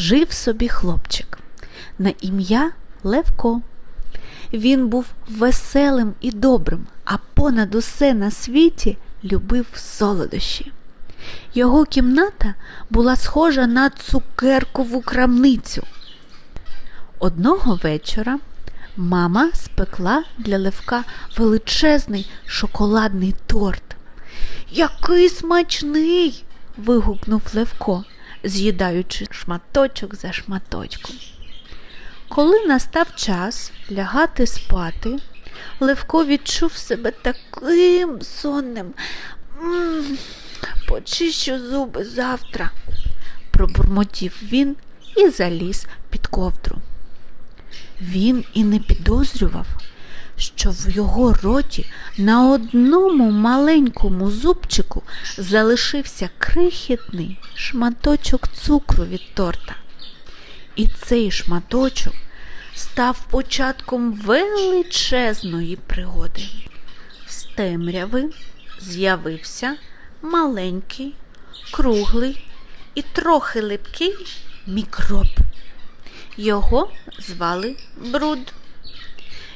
жив собі хлопчик на ім'я Левко. Він був веселим і добрим, а понад усе на світі любив солодощі. Його кімната була схожа на цукеркову крамницю. Одного вечора мама спекла для Левка величезний шоколадний торт. Який смачний. вигукнув Левко, з'їдаючи шматочок за шматочком. Коли настав час лягати спати, Левко відчув себе таким сонним. «М, Почищу зуби завтра, пробурмотів він і заліз під ковдру. Він і не підозрював, що в його роті на одному маленькому зубчику залишився крихітний шматочок цукру від торта. І цей шматочок став початком величезної пригоди. З темряви з'явився маленький, круглий і трохи липкий мікроб. Його звали Бруд.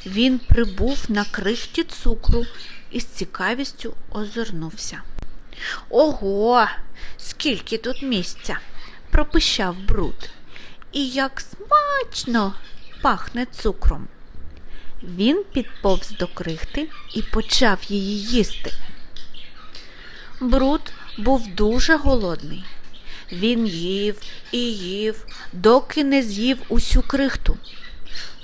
Він прибув на крихті цукру і з цікавістю озирнувся. Ого, скільки тут місця, пропищав бруд. І як смачно пахне цукром. Він підповз до крихти і почав її їсти. Бруд був дуже голодний. Він їв і їв, доки не з'їв усю крихту.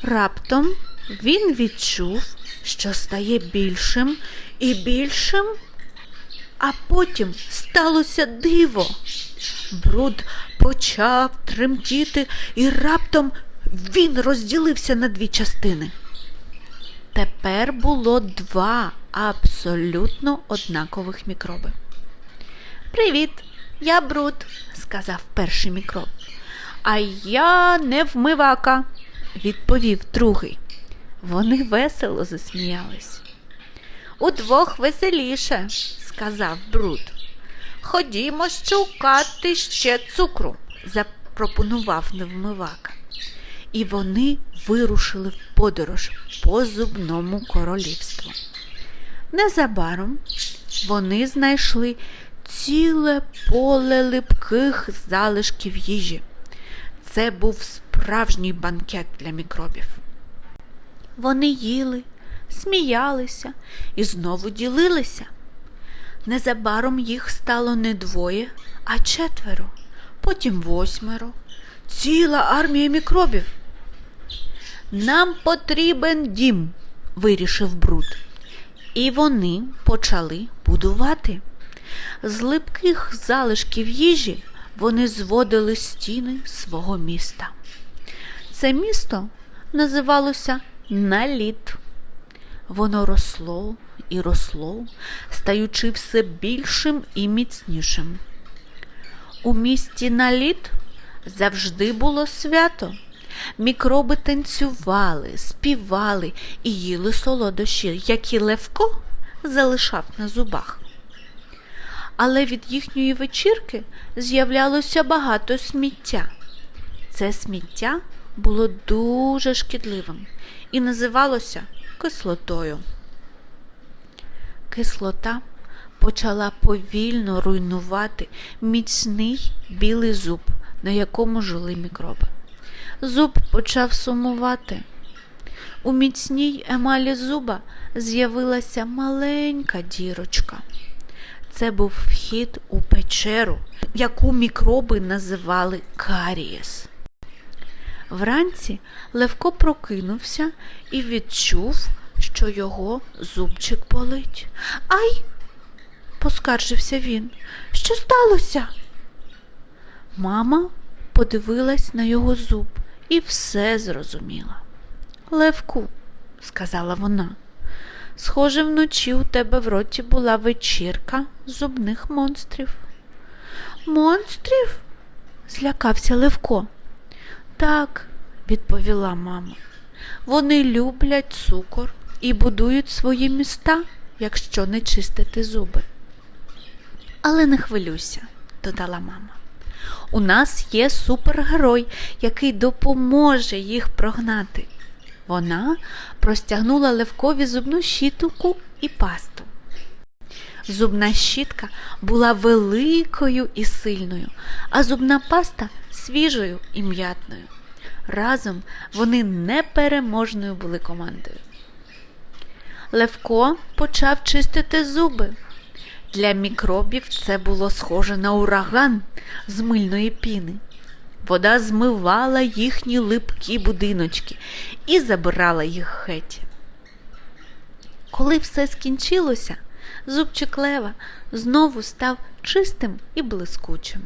Раптом він відчув, що стає більшим і більшим, а потім сталося диво. Бруд почав тремтіти, і раптом він розділився на дві частини. Тепер було два абсолютно однакових мікроби. Привіт, я Бруд, сказав перший мікроб. А я не вмивака, відповів другий. Вони весело засміялись. Удвох веселіше, сказав Бруд. Ходімо шукати ще цукру, запропонував невмивака. І вони вирушили в подорож по зубному королівству. Незабаром вони знайшли ціле поле липких залишків їжі. Це був справжній банкет для мікробів. Вони їли, сміялися і знову ділилися. Незабаром їх стало не двоє, а четверо, потім восьмеро, ціла армія мікробів. Нам потрібен дім, вирішив Бруд. І вони почали будувати. З липких залишків їжі вони зводили стіни свого міста. Це місто називалося Наліт. Воно росло і росло, стаючи все більшим і міцнішим. У місті Наліт завжди було свято. Мікроби танцювали, співали і їли солодощі, які Левко залишав на зубах. Але від їхньої вечірки з'являлося багато сміття. Це сміття було дуже шкідливим і називалося кислотою. Кислота почала повільно руйнувати міцний білий зуб, на якому жили мікроби. Зуб почав сумувати. У міцній емалі зуба з'явилася маленька дірочка. Це був вхід у печеру, яку мікроби називали карієс. Вранці Левко прокинувся і відчув, що його зубчик болить. Ай! поскаржився він. Що сталося? Мама подивилась на його зуб і все зрозуміла. Левку, сказала вона, схоже, вночі у тебе в роті була вечірка зубних монстрів. Монстрів? злякався Левко. Так, відповіла мама. Вони люблять цукор і будують свої міста, якщо не чистити зуби. Але не хвилюйся, додала мама. У нас є супергерой, який допоможе їх прогнати. Вона простягнула Левкові зубну щітку і пасту. Зубна щітка була великою і сильною, а зубна паста свіжою і м'ятною. Разом вони непереможною були командою. Левко почав чистити зуби. Для мікробів це було схоже на ураган з мильної піни. Вода змивала їхні липкі будиночки і забирала їх геть. Коли все скінчилося, зубчик лева знову став чистим і блискучим.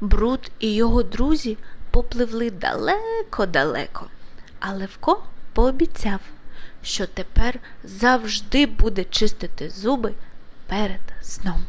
Бруд і його друзі попливли далеко-далеко, а Левко пообіцяв, що тепер завжди буде чистити зуби перед сном.